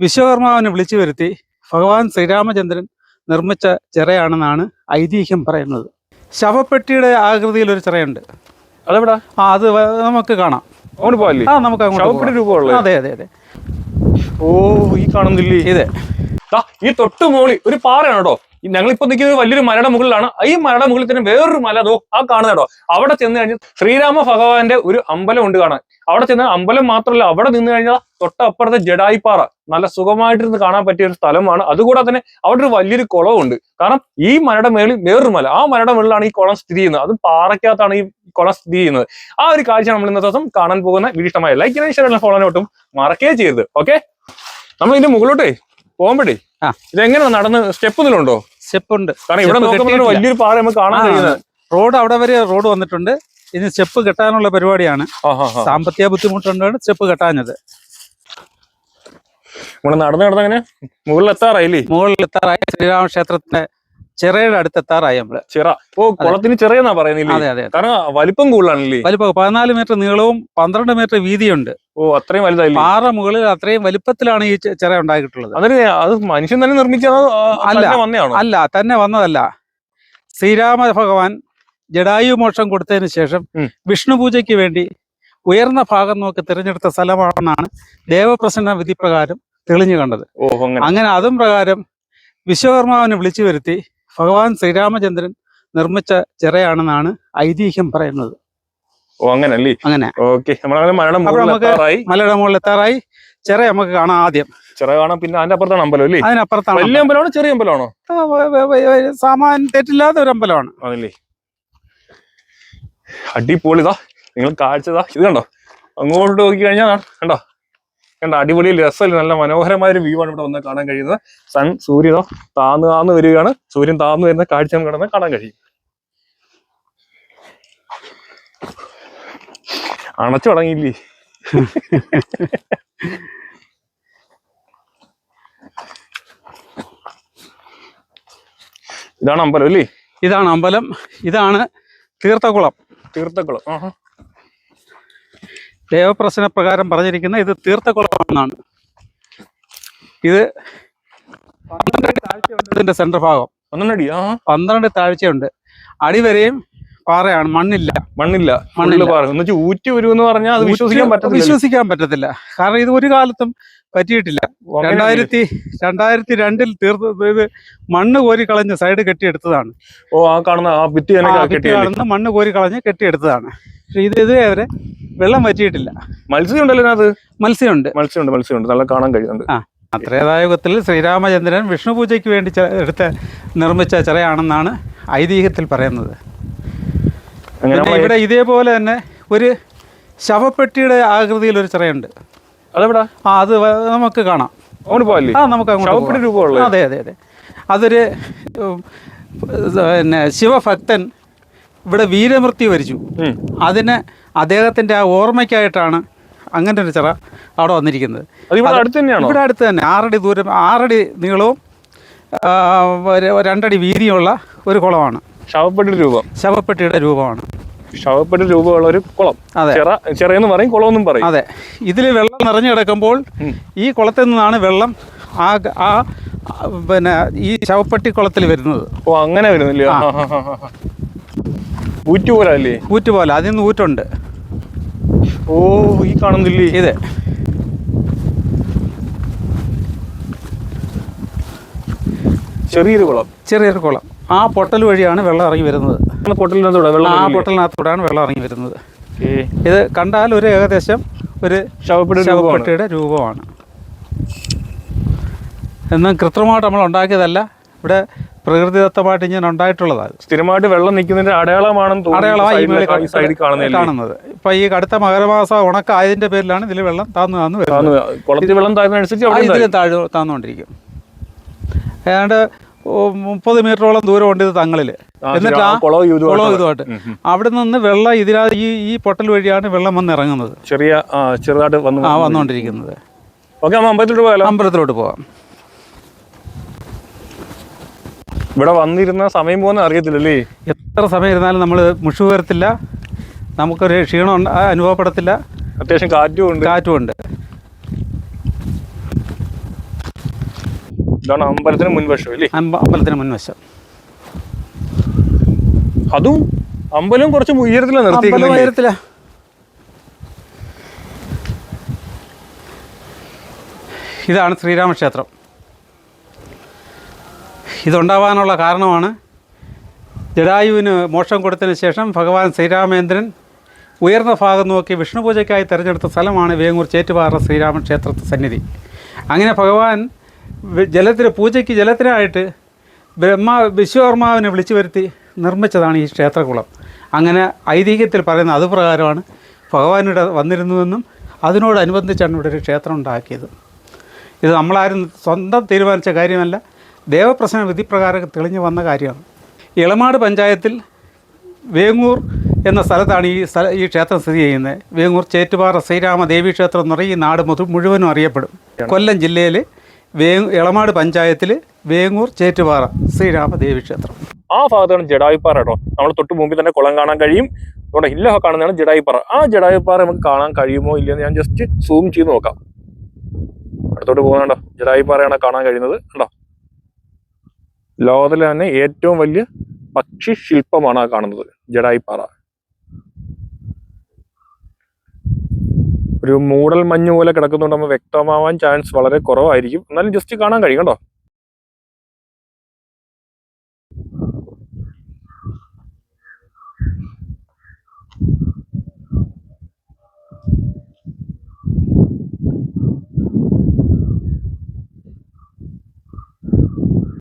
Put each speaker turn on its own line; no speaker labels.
വിശ്വകർമാവിനെ വിളിച്ചു വരുത്തി ഭഗവാൻ ശ്രീരാമചന്ദ്രൻ നിർമ്മിച്ച ചിറയാണെന്നാണ് ഐതിഹ്യം പറയുന്നത്. ശവപ്പെട്ടിയുടെ ആകൃതിയിൽ ഒരു ചിറയുണ്ട്.
അതെവിടാ?
ആ അത് നമുക്ക് കാണാം.
അങ്ങോട്ട്
ആ നമുക്ക് അങ്ങോട്ട്.
രൂപമുള്ളത്
അതെ അതെ അതെ.
ഓ ഈ കാണുന്നില്ലേ?
ഇതെ.
ഈ തൊട്ട് മോളി ഒരു പാറയാണ്? കേട്ടോ ഞങ്ങളിപ്പോ നിൽക്കുന്നത് വലിയൊരു മലയുടെ മുകളിലാണ്. ഈ മലയുടെ മുകളിൽ തന്നെ വേറൊരു മല അതോ ആ കാണുന്ന കേട്ടോ അവിടെ ചെന്ന് കഴിഞ്ഞാൽ ശ്രീരാമ ഭഗവാന്റെ ഒരു അമ്പലം ഉണ്ട് കാണാൻ. അവിടെ ചെന്ന് അമ്പലം മാത്രമല്ല അവിടെ നിന്ന് കഴിഞ്ഞാൽ തൊട്ടപ്പുറത്തെ ജഡായിപ്പാറ. നല്ല സുഖമായിട്ടിരുന്ന് കാണാൻ പറ്റിയ ഒരു സ്ഥലമാണ്. അതുകൂടാതെ തന്നെ അവിടെ ഒരു വലിയൊരു കുളമുണ്ട് കാരണം ഈ മലയുടെ മേളിൽ വേറൊരു മല. ആ മലയുടെ മുകളിലാണ് ഈ കുളം സ്ഥിതി ചെയ്യുന്നത്. അത് പാറയ്ക്കകത്താണ് ഈ കുളം സ്ഥിതി ചെയ്യുന്നത്. ആ ഒരു കാഴ്ച നമ്മൾ ഇന്നത്തെ ദിവസം കാണാൻ പോകുന്ന വീഡിയോ ഇഷ്ടമായ ലൈക്ക് ചെയ്യാൻ ഫോളോ ഒട്ടും മറക്കേ ചെയ്യരുത്. ഓക്കെ നമ്മൾ ഇതിന്റെ മുകളിലോട്ടേ പോകുമ്പോഴേ. ഇതെങ്ങനെ നടന്ന് സ്റ്റെപ്പ് ഉണ്ടോ
സ്റ്റെപ്പ് ഉണ്ട്
കാരണം ഇവിടെ
Step
വലിയൊരു പാറ നമുക്ക് കാണാൻ കഴിയുന്നത്.
റോഡ് അവിടെ വരെ റോഡ് വന്നിട്ടുണ്ട്. ഇനി സ്റ്റെപ്പ് കെട്ടാനുള്ള പരിപാടിയാണ്. സാമ്പത്തിക ബുദ്ധിമുട്ടുണ്ടാണ് സ്റ്റെപ്പ് കെട്ടാഞ്ഞത്.
ഇവിടെ നടന്ന് നടന്ന് അങ്ങനെ മുകളിൽ എത്താറായില്ലേ
മുകളിൽ എത്താറായി ശ്രീരാമക്ഷേത്രത്തിന്റെ ചിറയുടെ അടുത്ത് എത്താറായി നമ്മൾ.
ചിറ. ഓ കുളത്തിന് ചിറയെന്നാ പറയുന്നില്ല
അതെ അതെ.
കാരണം വലിപ്പം കൂടുതലാണല്ലേ?
വലിപ്പം പതിനാല് മീറ്റർ നീളവും പന്ത്രണ്ട് മീറ്റർ വീതിയുണ്ട്.
ഓ അത്രയും വലുതായില്ലേ?
പാറ മുകളിൽ അത്രയും വലിപ്പത്തിലാണ് ഈ ചിറ ഉണ്ടാക്കിയിട്ടുള്ളത്
അതിന് അത് മനുഷ്യൻ തന്നെ നിർമ്മിച്ചത്
അല്ല.
അല്ല
തന്നെ വന്നതല്ല. ശ്രീരാമ ഭഗവാൻ ജഡായു മോക്ഷം കൊടുത്തതിന് ശേഷം വിഷ്ണു പൂജയ്ക്ക് വേണ്ടി ഉയർന്ന ഭാഗം നോക്കി തിരഞ്ഞെടുത്ത സ്ഥലമാണെന്നാണ് ദേവപ്രസന്ന വിധി പ്രകാരം തെളിഞ്ഞു കണ്ടത്.
അങ്ങനെ
അതും പ്രകാരം വിശ്വകർമാവിനെ വിളിച്ചു വരുത്തി ഭഗവാൻ ശ്രീരാമചന്ദ്രൻ നിർമ്മിച്ച ചിറയാണെന്നാണ് ഐതിഹ്യം പറയുന്നത്.
ഓ അങ്ങനെ അല്ലേ
അങ്ങനെ.
ഓക്കെ.
മലയുടെ മുകളിൽ എത്താറായി. ചിറ നമുക്ക് കാണാം ആദ്യം.
ചിറ കാണാം പിന്നെ അതിന്റെ അപ്പുറത്താണ് അമ്പലം അല്ലേ?
അതിനപ്പുറത്താണ്
വലിയ അമ്പലമാണോ ചെറിയ അമ്പലമാണോ?
വ- തെറ്റില്ലാത്ത ഒരു അമ്പലമാണ്.
അതല്ലേ അടിപൊളിതാ നിങ്ങൾ കാഴ്ചതാ ഇത് കണ്ടോ? അങ്ങോട്ട് നോക്കി കഴിഞ്ഞാൽ കണ്ടോ? കണ്ടോ അടിപൊളി രസമല്ലേ നല്ല മനോഹരമായ ഒരു വ്യൂ ആണ് ഇവിടെ വന്ന് കാണാൻ കഴിയുന്നത്. സൺ സൂര്യനോ താന്ന് താന്ന് വരികയാണ്. സൂര്യൻ താന്ന് വരുന്ന കാഴ്ച നമുക്ക് കിടന്ന് കാണാൻ കഴിയും. അണച്ചു തുടങ്ങിയില്ലേ? ഇതാണ് അമ്പലം അല്ലേ?
ഇതാണ് അമ്പലം. ഇതാണ് തീർത്ഥകുളം.
തീർത്ഥകുളം. ആഹാ.
ദേവപ്രശ്ന പ്രകാരം പറഞ്ഞിരിക്കുന്ന ഇത് തീർത്ഥകുളമാണ് ഇത് പന്ത്രണ്ട് താഴ്ചയുണ്ട് ഇതിന്റെ സെന്റർ ഭാഗം.
പന്ത്രണ്ടടി ആ.
പന്ത്രണ്ട് താഴ്ചയുണ്ട്. അടിവരെയും പാറയാണ് മണ്ണില്ല.
മണ്ണില്ല
മണ്ണില്ല.
പാറ. എന്നുവെച്ചാൽ ഊറ്റി വരുമെന്ന് പറഞ്ഞാൽ അത് വിശ്വസിക്കാൻ പറ്റത്തില്ല.
വിശ്വസിക്കാൻ പറ്റത്തില്ല. കാരണം ഇത് ഒരു കാലത്തും പറ്റിയിട്ടില്ല. രണ്ടായിരത്തി രണ്ടായിരത്തി രണ്ടിൽ തീർത്ത് ഇത് മണ്ണ് കോരി കളഞ്ഞ് സൈഡ് കെട്ടിയെടുത്തതാണ്.
ഓ ആ കാണുന്ന ആ ഭിത്തി
ആ മണ്ണ് കോരി കളഞ്ഞ് കെട്ടിയെടുത്തതാണ്. പക്ഷെ ഇത് ഇതുവരെ വെള്ളം പറ്റിയിട്ടില്ല
മത്സ്യം ഉണ്ടല്ലോ അത്
മത്സ്യമുണ്ട്.
മത്സ്യമുണ്ട് മത്സ്യമുണ്ട്. നല്ല കാണാൻ കഴിയുന്നുണ്ട്.
ത്രേതായുഗത്തിൽ ശ്രീരാമചന്ദ്രൻ വിഷ്ണു പൂജയ്ക്ക് വേണ്ടി എടുത്ത നിർമ്മിച്ച ചിറയാണെന്നാണ് ഐതിഹ്യത്തിൽ പറയുന്നത്. ഇവിടെ ഇതേപോലെ തന്നെ ഒരു ശവപ്പെട്ടിയുടെ ആകൃതിയിൽ ഒരു ചിറയുണ്ട്.
അതെവിടാ?
ആ അത് നമുക്ക് കാണാം.
അങ്ങോട്ട്
ആ നമുക്ക് അങ്ങോട്ട് അതെ അതെ അതെ. അതൊരു പിന്നെ ശിവഭക്തൻ ഇവിടെ വീരമൃത്യു വരിച്ചു. അതിന് അദ്ദേഹത്തിന്റെ ആ ഓർമ്മയ്ക്കായിട്ടാണ് അങ്ങനെ ഒരു ചിറ അവിടെ വന്നിരിക്കുന്നത്.
ഇവിടെ അടുത്ത്
തന്നെ. ആറടി ദൂരം ആറടി നീളവും രണ്ടടി വീതിയുള്ള ഒരു കുളമാണ്.
ശവപ്പെട്ടി രൂപം.
ശവപ്പെട്ടിയുടെ രൂപമാണ്.
ശവപ്പെട്ടി രൂപമുള്ള ഒരു കുളം.
അതെ.
ചിറ ചിറയെന്ന് പറയും കുളം എന്നും പറയും.
അതെ. ഇതിൽ വെള്ളം നിറഞ്ഞു കിടക്കുമ്പോൾ
ഈ
കുളത്തിൽ നിന്നാണ് വെള്ളം ആ ആ ആ, പിന്നെ ഈ ശവപ്പെട്ടി കുളത്തിൽ വരുന്നത്.
ഓ അങ്ങനെ വരുന്നില്ലേ
ആ.
ഊറ്റി പോലെ അല്ലേ
അതിൽ നിന്ന് ഊറ്റുണ്ട്
ഓ ഈ കാണുന്നില്ലേ?
ഇത്.
ചെറിയൊരു കുളം.
ചെറിയൊരു കുളം. ആ പൊട്ടൽ വഴിയാണ് വെള്ളം ഇറങ്ങി വരുന്നത്.
പൊട്ടലിനകത്തൂടെ വെള്ളം
ആ പൊട്ടലിനകത്തൂടെയാണ് വെള്ളം ഇറങ്ങി വരുന്നത്. ഇത് കണ്ടാൽ ഒരു ഏകദേശം ഒരു ശവപ്പെട്ടിയുടെ രൂപമാണ്. എന്നും കൃത്രിമമായിട്ട് നമ്മൾ ഉണ്ടാക്കിയതല്ല. ഇവിടെ പ്രകൃതിദത്തമായിട്ട് ഇങ്ങനെ ഉണ്ടായിട്ടുള്ളതാണ്
സ്ഥിരമായിട്ട് വെള്ളം നിൽക്കുന്നതിന്റെ അടയാളമാണെന്ന് തോന്നുന്നു.
അടയാളമായി
സൈഡിൽ
കാണുന്നത്. ഇപ്പൊ ഈ കടുത്ത മകരമാസം ഉണക്കായതിന്റെ പേരിലാണ് ഇതിൽ വെള്ളം താന്നു താന്നു വരുന്നത്.
വെള്ളം താഴ്ന്നതനുസരിച്ച്
താഴെ താന്നുകൊണ്ടിരിക്കും ഏതാണ്ട് മുപ്പത് മീറ്ററോളം ദൂരമുണ്ട് ഇത് തങ്ങളിൽ എന്നിട്ട് ആ
കുളവും ഇതുമായിട്ട്.
അവിടെ നിന്ന് വെള്ളം ഇതിലാ ഈ ഈ പൊട്ടൽ വഴിയാണ് വെള്ളം വന്ന് ഇറങ്ങുന്നത്.
ചെറിയ ചെറുതായിട്ട് വന്നു
ആ വന്നുകൊണ്ടിരിക്കുന്നത്
ഓക്കെ അമ്പലത്തിലോട്ട് പോകാം
അമ്പലത്തിലോട്ട് പോവാം.
ഇവിടെ വന്നിരുന്ന സമയം പോകുന്ന അറിയത്തില്ലല്ലേ?
എത്ര സമയം ഇരുന്നാലും നമ്മൾ മുഷു വരത്തില്ല. നമുക്കൊരു ക്ഷീണം ഉണ്ട- അനുഭവപ്പെടത്തില്ല.
അത്യാവശ്യം കാറ്റും ഉണ്ട്.
കാറ്റുമുണ്ട്
ഇതാണ് അമ്പലത്തിന് മുൻവശം അല്ലേ?
അമ്പലത്തിന് മുൻവശം.
അതും അമ്പലം കുറച്ച്
ഉയരത്തില
നിർത്തി
ഉയരത്തില. ഇതാണ് ശ്രീരാമക്ഷേത്രം. ഇതുണ്ടാവാനുള്ള കാരണമാണ്. ജഡായുവിന് മോക്ഷം കൊടുത്തതിന് ശേഷം ഭഗവാൻ ശ്രീരാമേന്ദ്രൻ ഉയർന്ന ഭാഗം നോക്കി വിഷ്ണു പൂജയ്ക്കായി തിരഞ്ഞെടുത്ത സ്ഥലമാണ് വേങ്ങൂർ ചേറ്റുപാറ ശ്രീരാമൻ ക്ഷേത്രത്തെ സന്നിധി. അങ്ങനെ ഭഗവാൻ ജലത്തിന് പൂജയ്ക്ക് ജലത്തിനായിട്ട് ബ്രഹ്മ വിശ്വകർമാവിനെ വിളിച്ചു വരുത്തി നിർമ്മിച്ചതാണ് ഈ ക്ഷേത്രകുളം. അങ്ങനെ ഐതിഹ്യത്തിൽ പറയുന്ന അതുപ്രകാരമാണ് ഭഗവാൻ ഇവിടെ വന്നിരുന്നുവെന്നും അതിനോടനുബന്ധിച്ചാണ് ഇവിടെ ഒരു ക്ഷേത്രം ഉണ്ടാക്കിയത്. ഇത് നമ്മളാരും സ്വന്തം തീരുമാനിച്ച കാര്യമല്ല. ദേവപ്രശ്ന വിധിപ്രകാരം തെളിഞ്ഞു വന്ന കാര്യമാണ്. ഇളമാട് പഞ്ചായത്തിൽ വേങ്ങൂർ എന്ന സ്ഥലത്താണ് ഈ സ്ഥല ഈ ക്ഷേത്രം സ്ഥിതി ചെയ്യുന്നത്. വേങ്ങൂർ ചേറ്റുപാറ ശ്രീരാമ ദേവി ക്ഷേത്രം എന്ന് പറയും. ഈ നാട് മുഴുവനും അറിയപ്പെടും. കൊല്ലം ജില്ലയിൽ വേ ഇളമാട് പഞ്ചായത്തിൽ വേങ്ങൂർ ചേറ്റുപാറ ശ്രീരാമ ദേവി ക്ഷേത്രം.
ആ ഭാഗത്താണ് ജഡായുപ്പാറ കേട്ടോ. നമ്മൾ തൊട്ട് മുമ്പിൽ തന്നെ കുളം കാണാൻ കഴിയും. ഇവിടെ ഹില്ലൊക്കെ കാണുന്നതാണ് ജഡായുപ്പാറ. ആ ജഡായുപ്പാറ നമുക്ക് കാണാൻ കഴിയുമോ ഇല്ലയെന്ന് ഞാൻ ജസ്റ്റ് സൂം ചെയ്ത് നോക്കാം. അടുത്തോട്ട് പോകുന്നുണ്ടോ ജഡായുപ്പാറയാണ് കാണാൻ കഴിയുന്നത്? കണ്ടോ? ലോകത്തിലെ തന്നെ ഏറ്റവും വലിയ പക്ഷി ശില്പമാണ് ആ കാണുന്നത്. ജഡായിപ്പാറ ഒരു മൂടൽ മഞ്ഞ് പോലെ കിടക്കുന്നതുകൊണ്ട് നമ്മൾ വ്യക്തമാവാൻ ചാൻസ് വളരെ കുറവായിരിക്കും. എന്നാലും ജസ്റ്റ് കാണാൻ കഴിയും കേട്ടോ.